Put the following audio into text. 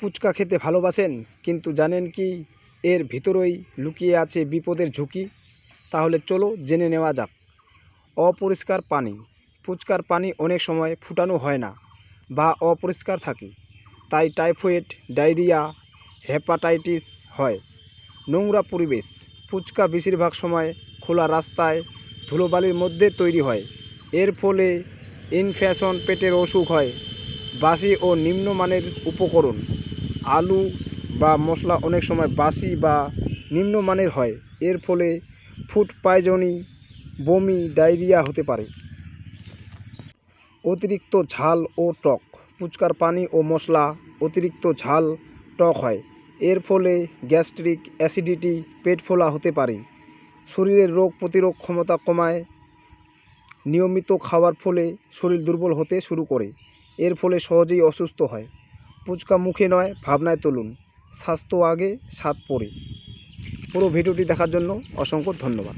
ফুচকা খেতে ভালোবাসেন, কিন্তু জানেন কি এর ভিতরেই লুকিয়ে আছে বিপদের ঝুঁকি? তাহলে চলো জেনে নেওয়া যাক। অপরিষ্কার পানি। ফুচকার পানি অনেক সময় ফুটানো হয় না বা অপরিষ্কার থাকে, তাই টাইফয়েড, ডায়রিয়া, হেপাটাইটিস হয়। নোংরা পরিবেশ। ফুচকা বেশিরভাগ সময় খোলা রাস্তায়, ধুলোবালির মধ্যে তৈরি হয়। এর ফলে ইনফেকশন পেটের অসুখ হয়। বাসি ও নিম্নমানের উপকরণ। আলু বা মশলা অনেক সময় বাসি বা নিম্নমানের হয়। এর ফলে ফুড পয়জনি, বমি, ডায়রিয়া হতে পারে। অতিরিক্ত ঝাল ও টক। ফুচকার পানি ও মশলা অতিরিক্ত ঝাল, টক হয়। এর ফলে গ্যাস্ট্রিক অ্যাসিডিটি, পেট ফোলা হতে পারে। শরীরের রোগ প্রতিরোধ ক্ষমতা কমায়। নিয়মিত খাওয়ার ফলে শরীর দুর্বল হতে শুরু করে। এর ফলে সহজেই অসুস্থ হয়। ফুচকা মুখে নয়, ভাবনায় তুলুন। স্বাস্থ্য আগে, স্বাদ পরে। পুরো ভিডিওটি দেখার জন্য অসংখ্য ধন্যবাদ।